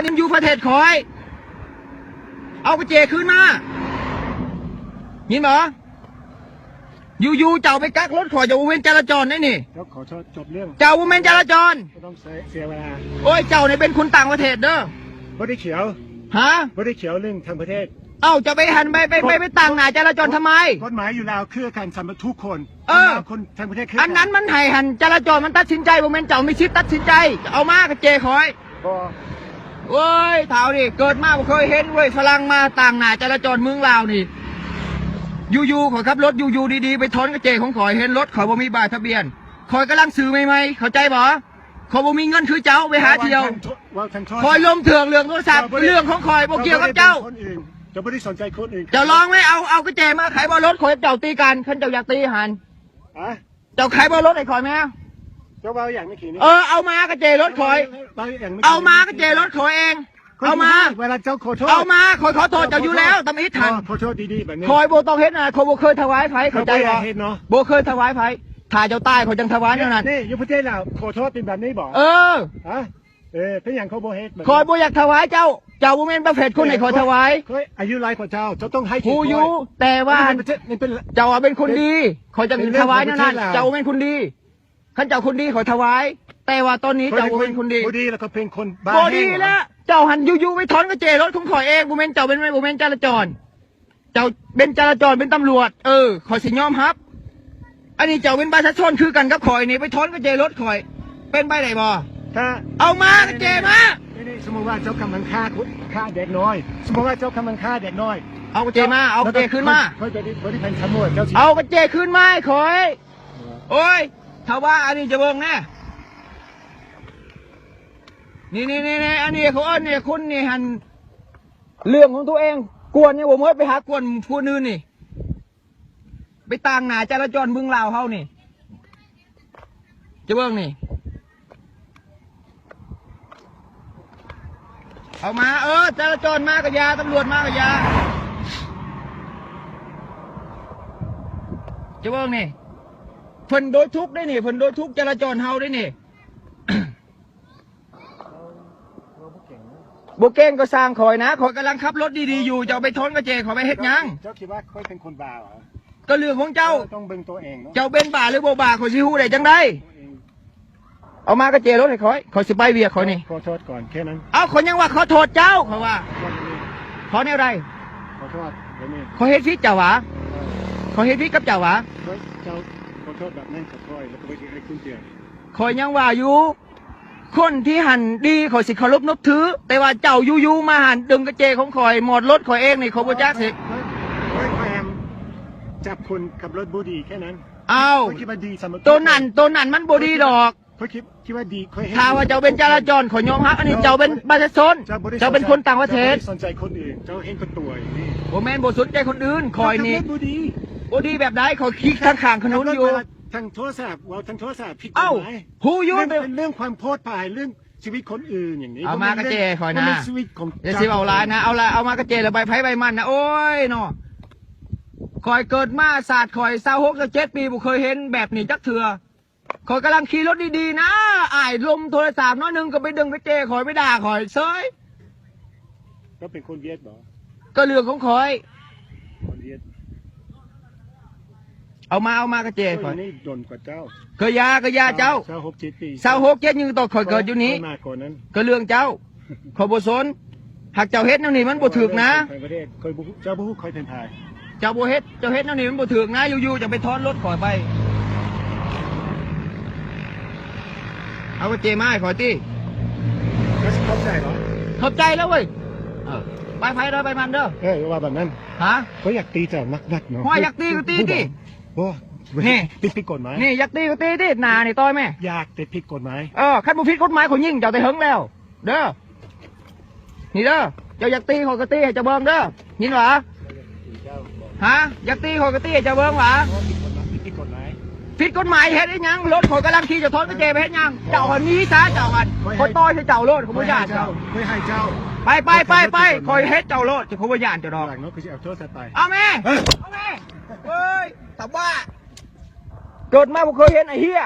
นนี้มันอยู่ประเทศคอย เอากระเจขึ้นมายินบ่อยู่ๆเจ้าไปกักรถขอยจะวงเว้นจราจรได้นี่เจ้าขอโทษจบเรื่องเจ้าวงเว้นจราจรไม่ต้องเสียเสียเวลาโอ้ยเจ้าเนี่ยเป็นคนต่างประเทศเด้อไม่ได้เขียวฮะไม่ได้เขียวเรื่องทางประเทศ เอ้าจะไปหันไปไปไปไปต่างหน้าจราจรทำไมกฎหมายอยู่แล้วคือการสำหรับทุกคนเออสำหรับคนทางประเทศคืออันนั้นมันให้หันจราจรมันตัดสินใจวงเว้นเจ้าไม่ชิดตัดสินใจเอามากระเจคอยก็ เว้ยเท่านี่เกิดมาบ่เคยเห็นเว้ยฝรั่งมาต่างหน้าจราจรเมืองลาวนี่อยู่ๆขอยขับรถอยู่ๆดีๆไปทนกระเจของข่อยเห็นรถข่อยบ่มีใบทะเบียนข่อยกำลังซื้อใหม่ๆเข้าใจบ่ข่อยบ่มีเงินคือเจ้าไปหาเที่ยวว่าทางโทษข่อยลมเถื่องเรื่องโทรศัพท์เรื่องของข่อยบ่เกี่ยวกับเจ้าคนอื่นจะไม่ได้สนใจคนอื่นเจ้าลองไหมเอาเอากระเจมาขายบ่รถข่อยเจ้าตีกันคันเจ้าอยากตีหันอะเจ้าขายบ่รถให้ข่อยไหม เจ้าเบาอย่างไม่ขี่นี่เออเอามากระเจรถข่อย เบาอย่างไม่ขี่เอามากระเจรถข่อยเอง เอามา เวลาเจ้าขอโทษเอามาข่อยขอโทษเจ้าอยู่แล้วตำอิทันขอโทษดีๆแบบนี้คอยโบต้องเฮ็ดนะคอยโบเคยถวายไผเข้าใจเขาบ่อยาบ่กเฮ็ดเนาะโบเคยถวายไผถ่ายเจ้าใต้เขาจังถวายเท่านั้นนี่อยู่ประเทศเราวขอโทษเป็นแบบนี้บอกเออฮะเออเป็นอย่างเขาโบเฮ็ดแบบนี้คอยโบอยากถวายเจ้าเจ้าบ่แม่นประเภทคนไหนขอถวายเคยอายุไรกว่าเจ้าเจ้าต้องให้ผู้อยู่แต่ว่าว่าประเทศนี่เป็นเจ้าอะเป็นคนดีขอยจะเป็นเรื่องถวายนั่นนั่นของประเทศลาวเจ้าเป็นคนดี ขันเจ้าคนดีขอถวาย แต่ว่าตอนนี้เจ้าบ่เป็นคนดีบ่ดีแล้วก็เป็นคนบ้าบ่ดีห้งแล้วเจ้าหันอยู่ๆไปถอนกระเจรถของข่อยเองบ่แม่นเจ้าเป็นบ่แม่นจราจร เจ้าเป็นจราจรเป็นตำรวจ เออข่อยสิยอมรับ อันนี้เจ้าเป็นประชาชนคือกันกับข่อยนี่ไปถอนกระเจรถข่อย เป็นไปได้บ่ถ้าเอามากระเจมานี่นี่สมมติว่าเจ้ากำลังฆ่าคนฆ่าเด็กน้อย สมมติว่าเจ้ากำลังฆ่าเด็กน้อย เอากระเจมา เอากระเจขึ้นมาเขาจะได้เขาได้เป็นขโมยเจ้าสิเอากระเจขึ้นมาให้ข่อย โอ้ย ถ้าว่าอันนี้จะเบิ่งแน่นี่นี่นี่นี่อันนี้เขาเอิ้นนี่คุณนี่หันเรื่องของตัวเอง กวนเนี่ยผมเมื่อไปหากวนผู้อื่นนี่ ไปต่างหน้าจราจรเมืองลาวเฮานี่ จะเบิ่งนี่ เอามา เออจราจรมากับยาตำรวจมากับยาจะเบิ่งนี่ เพิ่นโดยทุกข์ได้นี่เพิ่นโดยทุกข์จราจรเฮาได้นี่โบเก้งก็สร้างคอยนะคอยกำลังขับรถดีๆอยู่จะเอาไปทนกระเจขอไปเฮ็ดหยังเจ้าคิดว่าเขาเป็นคนบ้าเหรอก็เรื่องของเจ้าต้องเบิ่งตัวเองเนาะเจ้าเป็นบ่าหรือบ่บ่าขอยสิฮู้ได้จังไดตัวเองเอามากระเจรถให้คอยขอยสิไปเวียกขอยนี่ขอโทษก่อนแค่นั้นเอาคนยังว่าขอโทษเจ้าเขาว่าวันนี้ขอแนวใดขอโทษเดี๋ยวนี้ขอเฮ็ดพิษเจ้าหวะขอเฮ็ดพิษกับเจ้าหวะเฮ้ยเจ้า ขอโทษแบบนั้นขอโทษแล้วก็ไปให้คุณเตียนขอยยังว่าอยู่คนที่หันดีขอยสิเคารพนับถือ แต่ว่าเจ้าอยู่ๆมาหันดึงกระเจของข่อยหมดรถข่อยเองนี่เขาบ่จักสิเฮ้ยเฮ้ยพยายามจับคนขับรถบูดีแค่นั้นเอาเขาคิดว่าดีสำหรับตัวนั่นตัวนั่นมันบ่ดีดอกเขาคิดคิดว่าดีเขาห็นถ้าว่าเจ้าเป็นจราจรขอยยอมรับอันนี้เจ้าเป็นประชาชนบ่ได้เจ้าเป็นคนต่างประเทศจ้าบ่ได้สนใจคนอื่นเจ้าเห็นคนตัวอย่างนี้บ่แม่นบ่สนใจคนอื่นคอยนี่เจ้าขับรถบูดี บ่ดีแบบใดขอยคิกทางข้างถนนอยู่ ทางโทรศัพท์ว่าทางโทรศัพท์ผิดกฎเอ้าหมายฮู้อยู่เรื่องเป็นเรื่องความโพดภายเรื่องชีวิตคนอื่นอย่างนี้เอามากระเจคอยนะ มัเป็ชีวิตของเดี๋ยวสิเอาหลายนะ เอาละเอามากระเจแล้วใบไผใบมันนะโอ้ยเนาะคอยเกิดมาศาสตร์คอย26 27ปีบ่เคยเห็นแบบนี้จักเทื่อคอยกำลังขี่รถดีๆนะอ้ายลมโทรศัพท์น้อยหนึงก็ไปดึงกระเจคอยไปด่าคอยเซยก็เป็นคนเวียดบ่ก็เรื่องของคอย คนเวียด เอามาเอามากระเจคคอยนนี้โดนกว่าเจ้าเคยยาก็ยาเจ้าเจ้าหกเจ็ดปีสาวหกเจ็ดยังต่อคอยเกิดอยู่นี้คมากกว่านั้นก็เรื่องเจ้าขอยบ่สนหากเจ้าเฮ็ดแนวนี้มันบ่ถูกนะไปประเทศเคยบุกเจ้าบุกเคยเป็นไทยเจ้าบ่เฮ็ดเจ้าเฮ็ดแนวนี้มันบ่ถูกนะอยู่ๆจะไปทอนรถข่อยไปเอาไปเจมาให้ข่อยติก็เข้าใจเหรอเข้าใจแล้วเว้ยเออไปไผเด้อไปมันเด้อเออว่าแบบนั้นฮะเขาอยากตีเจ้านักนักๆเนาะว่าอยากตีก็ตีดิ โอ้นี่ ติดผิดกฎหมายนี่อยากตีก็ตีติหน้านี่ต่อยแม่อยากติดผิดกฎหมายเออคันบ่ผิดกฎหมายข่อยยิงเจ้าแต่เฮิงแล้ว เด้อนี่เด้อเจ้าอยากตีข่อยก็ตีให้เจ้าเบิ่งเด้อยินหวะฮะอยากตีข่อยก็ตีให้เจ้าเบิ่งหวะเพราะผิดกฎหมายผิดกฎหมายผิดกฎหมายเฮ็ดได้หยังรถข่อยกำลังขี่จะทนกระเจไปเฮ็ดหยังเจ้าหันนี้ซะเจ้าหันข่อยต้อยให้เจ้าโลดข่อยบ่ย่านเจ้า ไม่ให้เจ้าไปไปไปไปข่อยเฮ็ดเจ้าโลดจะข่อยบ่ย่านเจ้าดอก หลังเนาะคือจะเอาโทรศัพท์ไปเอาแม่ เฮ้ย เอาแม่เฮ้ย แต่ว่าเกิดมาผมเคยเห็นไอ้เหี้ย